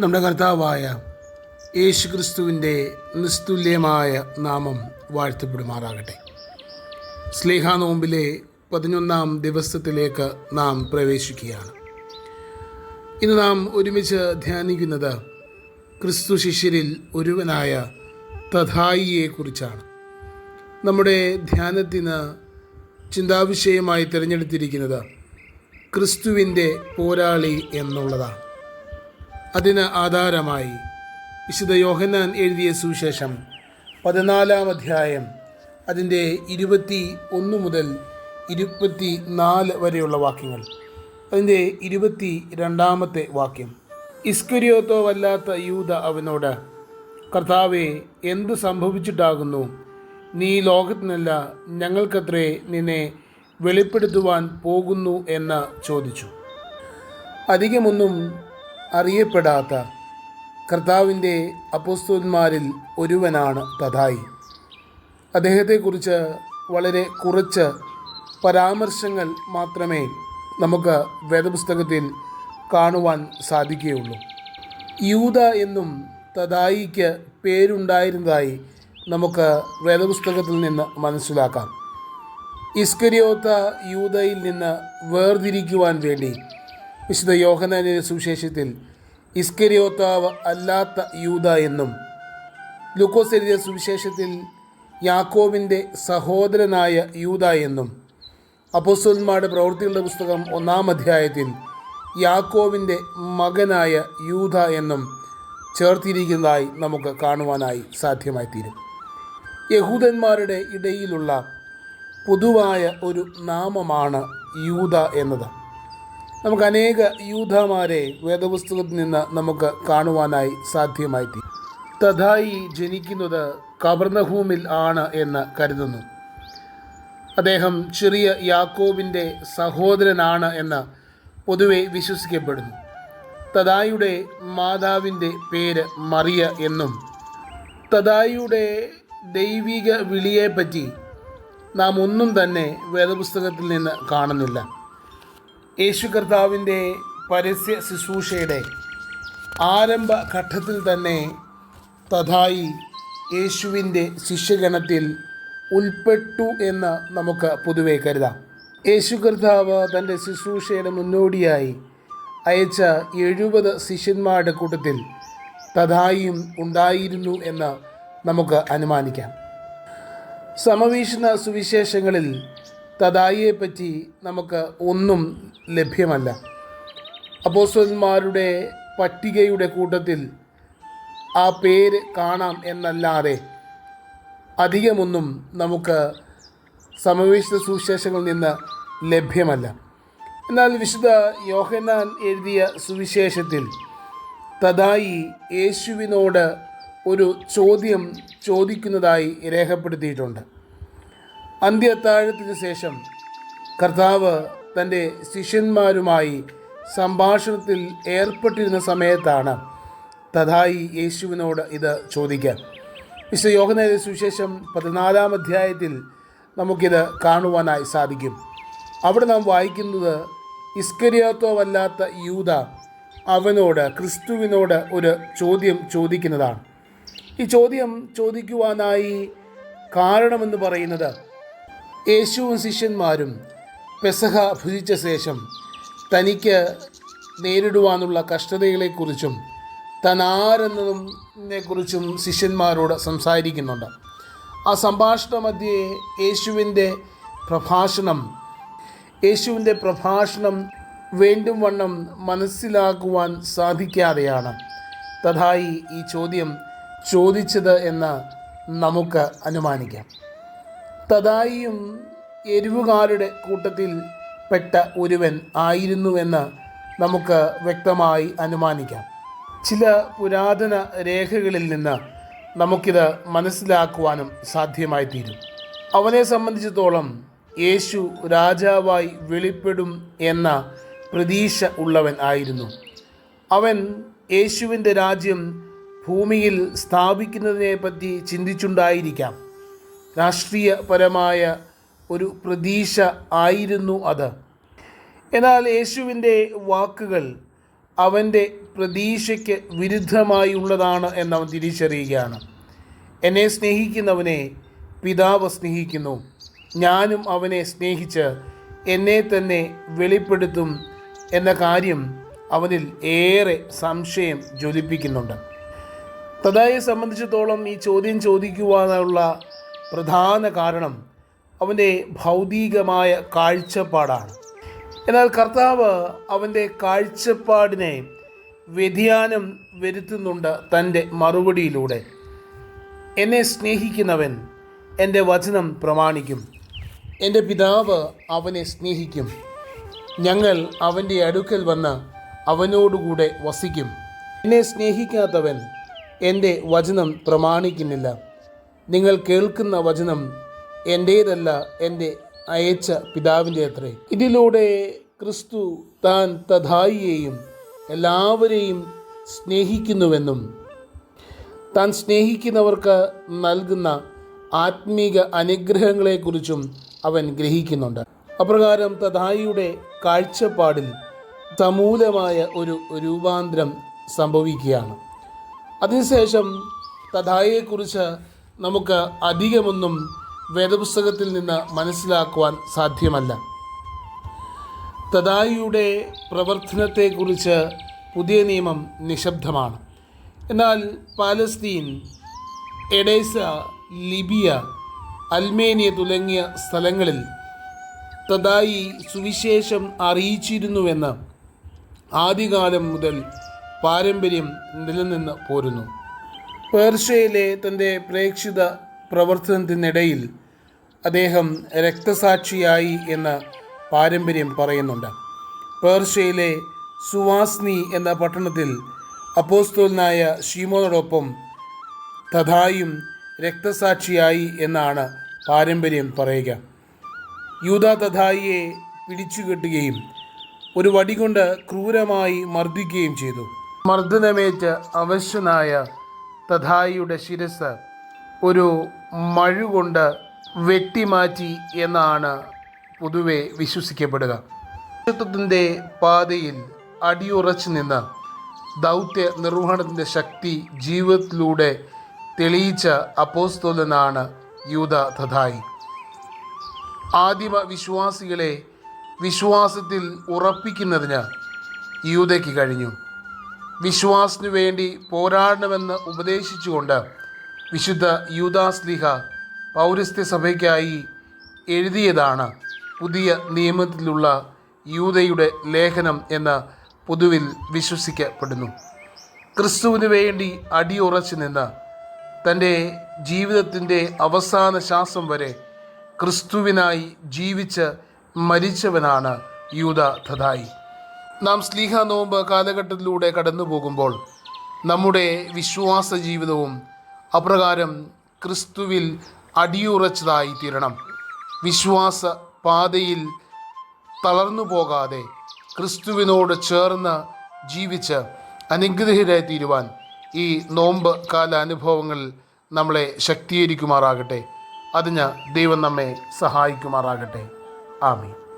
നമ്മുടെ കർത്താവായ യേശു ക്രിസ്തുവിന്റെ നിസ്തുല്യമായ നാമം വാഴ്ത്തപ്പെടുമാറാകട്ടെ. സ്ലേഹ നോമ്പിലെ പതിനൊന്നാം ദിവസത്തിലേക്ക് നാം പ്രവേശിക്കുകയാണ്. ഇന്ന് നാം ഒരുമിച്ച് ധ്യാനിക്കുന്നത് ക്രിസ്തു ശിഷ്യരിൽ ഒരുവനായ തഥായിയെക്കുറിച്ചാണ്. നമ്മുടെ ധ്യാനത്തിന് ചിന്താവിഷയമായി തിരഞ്ഞെടുത്തിരിക്കുന്നത് ക്രിസ്തുവിന്റെ പോരാളി എന്നുള്ളതാണ്. അതിന് ആധാരമായി. വിശുദ്ധ യോഹന്നാൻ എഴുതിയ സുവിശേഷം പതിനാലാം അധ്യായം അതിന്റെ ഇരുപത്തി ഒന്ന് മുതൽ ഇരുപത്തി നാല് വരെയുള്ള വാക്യങ്ങൾ. അതിന്റെ ഇരുപത്തി രണ്ടാമത്തെ വാക്യം. ഇസ്കരിയോത്തോ വല്ലാത്ത യൂത അവനോട് കർത്താവെ എന്തു സംഭവിച്ചിട്ടാകുന്നു? നീ ലോകത്തിനല്ല ഞങ്ങൾക്കത്രേ നിന്നെ വെളിപ്പെടുത്തുവാൻ പോകുന്നു എന്ന് ചോദിച്ചു. അധികമൊന്നും അറിയപ്പെടാത്ത കർത്താവിന്റെ അപ്പോസ്തോന്മാരിൽ ഒരുവനാണ് തഥായി. അദ്ദേഹത്തെക്കുറിച്ച് വളരെ കുറച്ച് പരാമർശങ്ങൾ മാത്രമേ നമുക്ക് വേദപുസ്തകത്തിൽ കാണുവാൻ സാധിക്കുകയുള്ളൂ. യൂത എന്നും തദായിക്ക് പേരുണ്ടായിരുന്നതായി നമുക്ക് വേദപുസ്തകത്തിൽ നിന്ന് മനസ്സിലാക്കാം. ഇസ്കരിയോത്ത യൂതയിൽ നിന്ന് വേർതിരിക്കുവാൻ വേണ്ടി വിശുദ്ധ യോഹനാനിന്റെ സുവിശേഷത്തിൽ ഇസ്കരിയോത്താവ് അല്ലാത്ത യൂത എന്നും ലൂക്കോസ് സുവിശേഷത്തിൽ യാക്കോവിന്റെ സഹോദരനായ യൂത എന്നും അപ്പോസ്വന്മാരുടെ പ്രവൃത്തികളുടെ പുസ്തകം ഒന്നാം അധ്യായത്തിൽ യാക്കോവിന്റെ മകനായ യൂത എന്നും ചേർത്തിരിക്കുന്നതായി നമുക്ക് കാണുവാനായി സാധ്യമായി തീരും യഹൂദന്മാരുടെ ഇടയിലുള്ള പൊതുവായ ഒരു നാമമാണ് യൂത എന്നത്. നമുക്ക് അനേക യൂഥമാരെ വേദപുസ്തകത്തിൽ നിന്ന് നമുക്ക് കാണുവാനായി സാധ്യമായി തഥായി ജനിക്കുന്നത് കവർണഭൂമിൽ ആണ് എന്ന് കരുതുന്നു. അദ്ദേഹം ചെറിയ യാക്കോബിന്റെ സഹോദരനാണ് എന്ന് പൊതുവെ വിശ്വസിക്കപ്പെടുന്നു. തദായിയുടെ മാതാവിന്റെ പേര് മറിയ എന്നും തദായിയുടെ ദൈവിക വിളിയെപ്പറ്റി നാം ഒന്നും തന്നെ വേദപുസ്തകത്തിൽ നിന്ന് കാണുന്നില്ല. യേശു കർത്താവിന്റെ പരസ്യ ശുശ്രൂഷയുടെ ആരംഭ ഘട്ടത്തിൽ തന്നെ തഥായി യേശുവിന്റെ ശിഷ്യഗണത്തിൽ ഉൾപ്പെട്ടു എന്ന് നമുക്ക് പൊതുവെ കരുതാം. യേശു കർത്താവ് തന്റെ ശുശ്രൂഷയുടെ മുന്നോടിയായി അയച്ച എഴുപത് ശിഷ്യന്മാരുടെ കൂട്ടത്തിൽ തഥായും ഉണ്ടായിരുന്നു എന്ന് നമുക്ക് അനുമാനിക്കാം. സമവീക്ഷണ സുവിശേഷങ്ങളിൽ തഥായിയെപ്പറ്റി നമുക്ക് ഒന്നും ലഭ്യമല്ല. അപ്പോസ്തലന്മാരുടെ പട്ടികയുടെ കൂട്ടത്തിൽ ആ പേര് കാണാം എന്നല്ലാതെ അധികമൊന്നും നമുക്ക് സമവേശിത സുവിശേഷങ്ങളിൽ നിന്ന് ലഭ്യമല്ല. എന്നാൽ വിശുദ്ധ യോഹനാൻ എഴുതിയ സുവിശേഷത്തിൽ തദായി യേശുവിനോട് ഒരു ചോദ്യം ചോദിക്കുന്നതായി രേഖപ്പെടുത്തിയിട്ടുണ്ട്. അന്ത്യത്താഴത്തിന് ശേഷം കർത്താവ് തന്റെ ശിഷ്യന്മാരുമായി സംഭാഷണത്തിൽ ഏർപ്പെട്ടിരുന്ന സമയത്താണ് തഥായി യേശുവിനോട് ഇത് ചോദിക്കാൻ. വിശ്വ യോഹനയുടെ സുവിശേഷം പതിനാലാം അധ്യായത്തിൽ നമുക്കിത് കാണുവാനായി സാധിക്കും. അവിടെ നാം വായിക്കുന്നത് ഇസ്കരിയാത്തോവല്ലാത്ത യൂത അവനോട് ക്രിസ്തുവിനോട് ഒരു ചോദ്യം ചോദിക്കുന്നതാണ്. ഈ ചോദ്യം ചോദിക്കുവാനായി കാരണമെന്ന് പറയുന്നത് യേശുവും ശിഷ്യന്മാരും പെസഹ ഭുജിച്ച ശേഷം തനിക്ക് നേരിടുവാനുള്ള കഷ്ടതകളെക്കുറിച്ചും താൻ കുറിച്ചും ശിഷ്യന്മാരോട് സംസാരിക്കുന്നുണ്ട്. ആ സംഭാഷണ മധ്യേ യേശുവിന്റെ പ്രഭാഷണം യേശുവിന്റെ പ്രഭാഷണം വേണ്ടും വണ്ണം മനസ്സിലാക്കുവാൻ സാധിക്കാതെയാണ്. തഥായി ഈ ചോദ്യം ചോദിച്ചത് എന്ന് നമുക്ക് അനുമാനിക്കാം. തഥായിയും എരിവുകാരുടെ കൂട്ടത്തിൽ പെട്ട ഒരുവൻ ആയിരുന്നുവെന്ന് നമുക്ക് വ്യക്തമായി അനുമാനിക്കാം. ചില പുരാതന രേഖകളിൽ നിന്ന് നമുക്കിത് മനസ്സിലാക്കുവാനും സാധ്യമായി തീരും അവനെ സംബന്ധിച്ചിടത്തോളം യേശു രാജാവായി വെളിപ്പെടും എന്ന പ്രതീക്ഷ ഉള്ളവൻ ആയിരുന്നു. അവൻ യേശുവിന്റെ രാജ്യം ഭൂമിയിൽ സ്ഥാപിക്കുന്നതിനെപ്പറ്റി ചിന്തിച്ചുണ്ടായിരിക്കാം. രാഷ്ട്രീയപരമായ ഒരു പ്രതീക്ഷ ആയിരുന്നു അത്. എന്നാൽ യേശുവിന്റെ വാക്കുകൾ അവന്റെ പ്രതീക്ഷയ്ക്ക് വിരുദ്ധമായുള്ളതാണ് എന്നവൻ തിരിച്ചറിയുകയാണ്. എന്നെ സ്നേഹിക്കുന്നവനെ പിതാവ് സ്നേഹിക്കുന്നു. ഞാനും അവനെ സ്നേഹിച്ച് എന്നെ തന്നെ വെളിപ്പെടുത്തും എന്ന കാര്യം അവനിൽ ഏറെ സംശയം ജ്വലിപ്പിക്കുന്നുണ്ട്. തഥായെ സംബന്ധിച്ചിടത്തോളം ഈ ചോദ്യം ചോദിക്കുവാനുള്ള പ്രധാന കാരണം അവന്റെ ഭൗതികമായ കാഴ്ചപ്പാടാണ്. എന്നാൽ കർത്താവ് അവന്റെ കാഴ്ചപ്പാടിനെ വ്യതിയാനം വരുത്തുന്നുണ്ട് തന്റെ മറുപടിയിലൂടെ. എന്നെ സ്നേഹിക്കുന്നവൻ എന്റെ വചനം പ്രമാണിക്കും. എന്റെ പിതാവ് അവനെ സ്നേഹിക്കും. ഞങ്ങൾ അവന്റെ അടുക്കൽ വന്ന് അവനോടുകൂടെ വസിക്കും. എന്നെ സ്നേഹിക്കാത്തവൻ എന്റെ വചനം പ്രമാണിക്കുന്നില്ല. നിങ്ങൾ കേൾക്കുന്ന വചനം എന്റേതല്ല എന്റെ അയച്ച പിതാവിന്റെ അത്രേ. ഇതിലൂടെ ക്രിസ്തു താൻ തഥായിയെയും എല്ലാവരെയും സ്നേഹിക്കുന്നുവെന്നും താൻ സ്നേഹിക്കുന്നവർക്ക് നൽകുന്ന ആത്മീക അനുഗ്രഹങ്ങളെക്കുറിച്ചും അവൻ ഗ്രഹിക്കുന്നുണ്ട്. അപ്രകാരം തഥായിയുടെ കാഴ്ചപ്പാടിൽ സമൂലമായ ഒരു രൂപാന്തരം സംഭവിക്കുകയാണ്. അതിനുശേഷം തഥായിയെക്കുറിച്ച് നമുക്ക് അധികമൊന്നും വേദപുസ്തകത്തിൽ നിന്ന് മനസ്സിലാക്കുവാൻ സാധ്യമല്ല. തദായിയുടെ പ്രവർത്തനത്തെക്കുറിച്ച് പുതിയ നിയമം നിശബ്ദമാണ്. എന്നാൽ പാലസ്തീൻ എഡേസ ലിബിയ അൽമേനിയ തുടങ്ങിയ സ്ഥലങ്ങളിൽ തദായി സുവിശേഷം അറിയിച്ചിരുന്നുവെന്ന് ആദ്യകാലം മുതൽ പാരമ്പര്യം നിലനിന്ന് പോരുന്നു. പേർഷ്യയിലെ തന്റെ പ്രേക്ഷിത പ്രവർത്തനത്തിനിടയിൽ അദ്ദേഹം രക്തസാക്ഷിയായി എന്ന് പാരമ്പര്യം പറയുന്നുണ്ട്. പേർഷ്യയിലെ സുവാസ്നി എന്ന പട്ടണത്തിൽ അപ്പോസ്തോലനായ ഷീമോനോടൊപ്പം തഥായും രക്തസാക്ഷിയായി എന്നാണ് പാരമ്പര്യം പറയുക. യൂത തഥായിയെ പിടിച്ചുകെട്ടുകയും ഒരു വടികൊണ്ട് ക്രൂരമായി മർദ്ദിക്കുകയും ചെയ്തു. മർദ്ദനമേറ്റ് അവശ്യനായ തഥായിയുടെ ശിരസ് ഒരു മഴുകൊണ്ട് വെട്ടിമാറ്റി എന്നാണ് പൊതുവെ വിശ്വസിക്കപ്പെടുക. ത്തിന്റെ പാതയിൽ അടിയുറച്ചു നിന്ന് ദൗത്യ നിർവഹണത്തിന്റെ ശക്തി ജീവിതത്തിലൂടെ തെളിയിച്ച അപ്പോസ്തോലനാണ് യൂത തഥായി. ആദിമ വിശ്വാസികളെ വിശ്വാസത്തിൽ ഉറപ്പിക്കുന്നതിന് യൂതയ്ക്ക് കഴിഞ്ഞു. വിശ്വാസത്തിനു വേണ്ടി പോരാടണമെന്ന് ഉപദേശിച്ചുകൊണ്ട് വിശുദ്ധ യൂദാസ്ലിഹ പൗരസ്ത്യ സഭയ്ക്കായി എഴുതിയതാണ് പുതിയ നിയമത്തിലുള്ള യൂതയുടെ ലേഖനം എന്ന് പൊതുവിൽ വിശ്വസിക്കപ്പെടുന്നു. ക്രിസ്തുവിന് വേണ്ടി അടിയുറച്ചു നിന്ന് തന്റെ ജീവിതത്തിന്റെ അവസാന ശ്വാസം വരെ ക്രിസ്തുവിനായി ജീവിച്ച് മരിച്ചവനാണ് യൂത തഥായി. നാം സ്ലീഹ നോമ്പ് കാലഘട്ടത്തിലൂടെ കടന്നു പോകുമ്പോൾ നമ്മുടെ വിശ്വാസ ജീവിതവും അപ്രകാരം ക്രിസ്തുവിൽ അടിയുറച്ചതായി തീരണം. വിശ്വാസ പാതയിൽ തളർന്നു പോകാതെ ക്രിസ്തുവിനോട് ചേർന്ന് ജീവിച്ച് അനുഗ്രഹരായി തീരുവാൻ ഈ നോമ്പ് കാല അനുഭവങ്ങൾ നമ്മളെ ശക്തീകരിക്കുമാറാകട്ടെ. അതിന് ദൈവം നമ്മെ സഹായിക്കുമാറാകട്ടെ. ആമീൻ.